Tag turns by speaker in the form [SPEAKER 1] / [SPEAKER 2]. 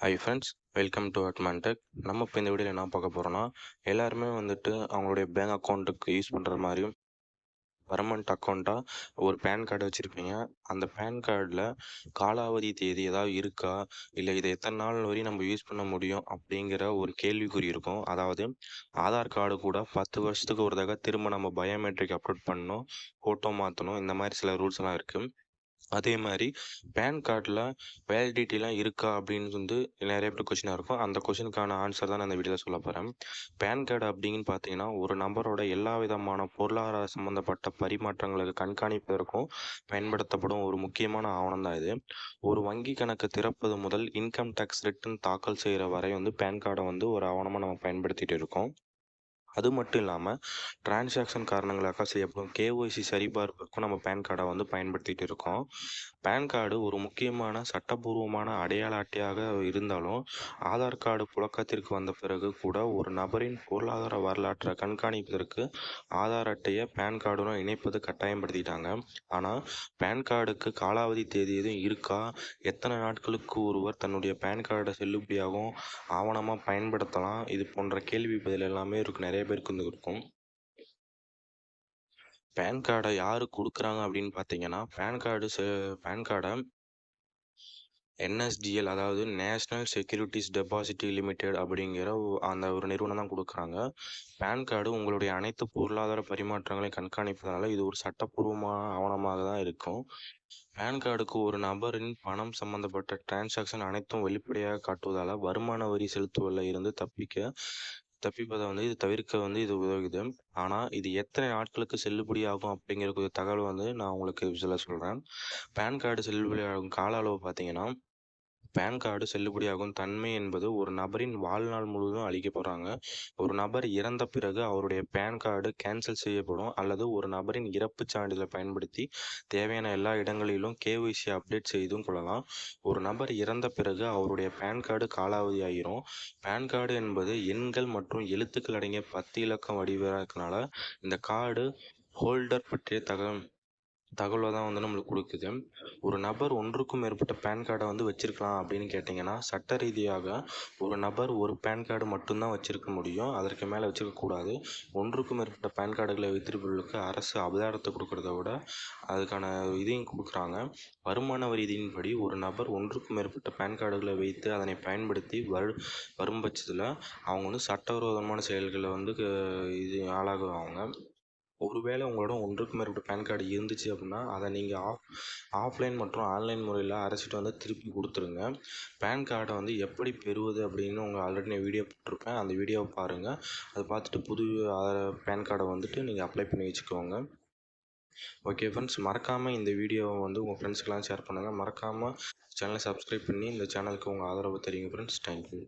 [SPEAKER 1] High friends welcome to அட்மான்டெக் நம்ம இப்போ இந்த வீடியோவில் என்ன பார்க்க போகிறோன்னா எல்லாருமே வந்துட்டு அவங்களுடைய பேங்க் அக்கௌண்ட்டுக்கு யூஸ் பண்ணுற மாதிரியும் பர்மனண்ட் அக்கௌண்ட்டாக ஒரு பேன் கார்டு வச்சுருப்பீங்க. அந்த பேன் கார்டில் காலாவதி தேதி ஏதாவது இருக்கா? இல்லை இதை எத்தனை நாள் வரையும் நம்ம யூஸ் பண்ண முடியும்? அப்படிங்கிற ஒரு கேள்விக்குறி இருக்கும். அதாவது ஆதார் கார்டு கூட பத்து வருஷத்துக்கு ஒரு தடவை திரும்ப நம்ம பயோமெட்ரிக் அப்லோட் பண்ணணும் ஃபோட்டோ மாற்றணும் இந்த மாதிரி சில ரூல்ஸ் எல்லாம் இருக்குது அதே மாதிரி பேன் கார்டில் வேலிடிட்டிலாம் இருக்கா அப்படின்னு வந்து நிறைய பேர் கொஷினாக இருக்கும். அந்த கொஷினுக்கான ஆன்சர் தான் நான் இந்த வீடியோவில் சொல்ல போகிறேன் பேன் கார்டு அப்படின்னு பார்த்தீங்கன்னா ஒரு நபரோட எல்லா விதமான பொருளாதார சம்மந்தப்பட்ட பரிமாற்றங்களுக்கு கண்காணிப்பதற்கும் பயன்படுத்தப்படும் ஒரு முக்கியமான ஆவணம் தான் இது. ஒரு வங்கி கணக்கு திறப்பது முதல் இன்கம் டேக்ஸ் ரிட்டர்ன் தாக்கல் செய்கிற வரை வந்து பேன் கார்டை வந்து ஒரு ஆவணமாக நம்ம பயன்படுத்திகிட்டு இருக்கோம். அது மட்டும் இல்லாமல் டிரான்சாக்ஷன் காரணங்களாக செய்யப்படும் கேஒய்சி சரிபார்ப்புக்கும் நம்ம பேன் கார்டை வந்து பயன்படுத்திட்டு இருக்கோம். பேன் கார்டு ஒரு முக்கியமான சட்டபூர்வமான அடையாள அட்டையாக இருந்தாலும் ஆதார் கார்டு புழக்கத்திற்கு வந்த பிறகு கூட ஒரு நபரின் பொருளாதார வரலாற்றை கண்காணிப்பதற்கு ஆதார் அட்டையை பேன் கார்டுடன் இணைப்பது கட்டாயப்படுத்திட்டாங்க. ஆனால் பேன் கார்டுக்கு காலாவதி தேதி எதுவும் இருக்கா? எத்தனை நாட்களுக்கு ஒருவர் தன்னுடைய பேன் கார்டை செல்லுபடியாகவும் ஆவணமாக பயன்படுத்தலாம்? இது போன்ற கேள்வி பதில் எல்லாமே இருக்கு. நிறைய பேருக்கு வந்து இருக்கும் பேன் கார்டை யார் கொடுக்குறாங்க அப்படின்னு பார்த்தீங்கன்னா பேன் கார்டு பேன் கார்டை என்எஸ்டிஎல் அதாவது நேஷ்னல் செக்யூரிட்டிஸ் டெபாசிட்டி லிமிடெட் அப்படிங்கிற அந்த ஒரு நிறுவனம் தான் கொடுக்குறாங்க. பேன் கார்டு உங்களுடைய அனைத்து பொருளாதார பரிமாற்றங்களையும் கண்காணிப்பதனால இது ஒரு சட்டப்பூர்வமான ஆவணமாக தான் இருக்கும். பேன் கார்டுக்கு ஒரு நபரின் பணம் சம்பந்தப்பட்ட டிரான்சாக்ஷன் அனைத்தும் வெளிப்படையாக காட்டுவதால் வருமான வரி செலுத்துவதில் இருந்து தப்பிக்க தப்பிப்பதை வந்து இது தவிர்க்க வந்து இது உதவுது. ஆனால் இது எத்தனை நாட்களுக்கு செல்லுபடியாகும் அப்படிங்கிற ஒரு தகவல் வந்து நான் உங்களுக்கு சில சொல்கிறேன் பேன் கார்டு செல்லுபடியாகும் கால அளவு பார்த்தீங்கன்னா பேன் கார்டு செல்லுபடியாகும் தன்மை என்பது ஒரு நபரின் வாழ்நாள் முழுவதும் அளிக்க போகிறாங்க ஒரு நபர் இறந்த பிறகு அவருடைய பேன் கார்டு கேன்சல் செய்யப்படும் அல்லது ஒரு நபரின் இறப்புச் சான்றிதழை பயன்படுத்தி தேவையான எல்லா இடங்களிலும் கேஒய்சி அப்டேட் செய்தும் கொள்ளலாம். ஒரு நபர் இறந்த பிறகு அவருடைய பேன் கார்டு காலாவதி ஆகிரும் பேன் கார்டு என்பது எண்கள் மற்றும் எழுத்துக்கள் அடங்கிய பத்து இலக்கம் வடிவத்தினால இந்த கார்டு ஹோல்டர் பற்றிய தகவல் தகவலை தான் வந்து நம்மளுக்கு கொடுக்குது. ஒரு நபர் ஒன்றுக்கும் மேற்பட்ட பேன் கார்டை வந்து வச்சிருக்கலாம் அப்படின்னு கேட்டிங்கன்னா சட்ட ரீதியாக ஒரு நபர் ஒரு பேன் கார்டு மட்டும்தான் வச்சிருக்க முடியும். அதற்கு மேலே வச்சிருக்கக்கூடாது ஒன்றுக்கும் மேற்பட்ட பேன் கார்டுகளை வைத்திருப்பவர்களுக்கு அரசு அபதாரத்தை கொடுக்கறத விட அதுக்கான இதையும் கொடுக்குறாங்க. வருமான வரி விதியின்படி ஒரு நபர் ஒன்றுக்கும் மேற்பட்ட பேன் கார்டுகளை வைத்து அதனை பயன்படுத்தி வரு வரும் பட்சத்தில் அவங்க வந்து சட்டவிரோதமான செயல்களை வந்து க- இது ஆளாகுவாங்க. ஒருவேளை உங்களோட ஒன்றுக்கு மேற்பட்ட பேன் கார்டு இருந்துச்சு அப்படின்னா அதை நீங்கள் ஆஃப் ஆஃப்லைன் மற்றும் ஆன்லைன் முறையில் அரைச்சிட்டு வந்து திருப்பி கொடுத்துருங்க. பேன் கார்டை வந்து எப்படி பெறுவது அப்படின்னு உங்கள் ஆல்ரெடி நான் வீடியோ போட்டிருப்பேன். அந்த வீடியோவை பாருங்கள் அதை பார்த்துட்டு புது பேன் கார்டை வந்துட்டு நீங்கள் அப்ளை பண்ணி வச்சுக்கோங்க. ஓகே ஃப்ரெண்ட்ஸ் மறக்காமல் இந்த வீடியோவை வந்து உங்கள் ஃப்ரெண்ட்ஸ்க்கெலாம் ஷேர் பண்ணுங்கள் மறக்காமல் சேனலை சப்ஸ்கிரைப் பண்ணி இந்த சேனலுக்கு உங்கள் ஆதரவு தெரியுங்க ஃப்ரெண்ட்ஸ் தேங்க்யூ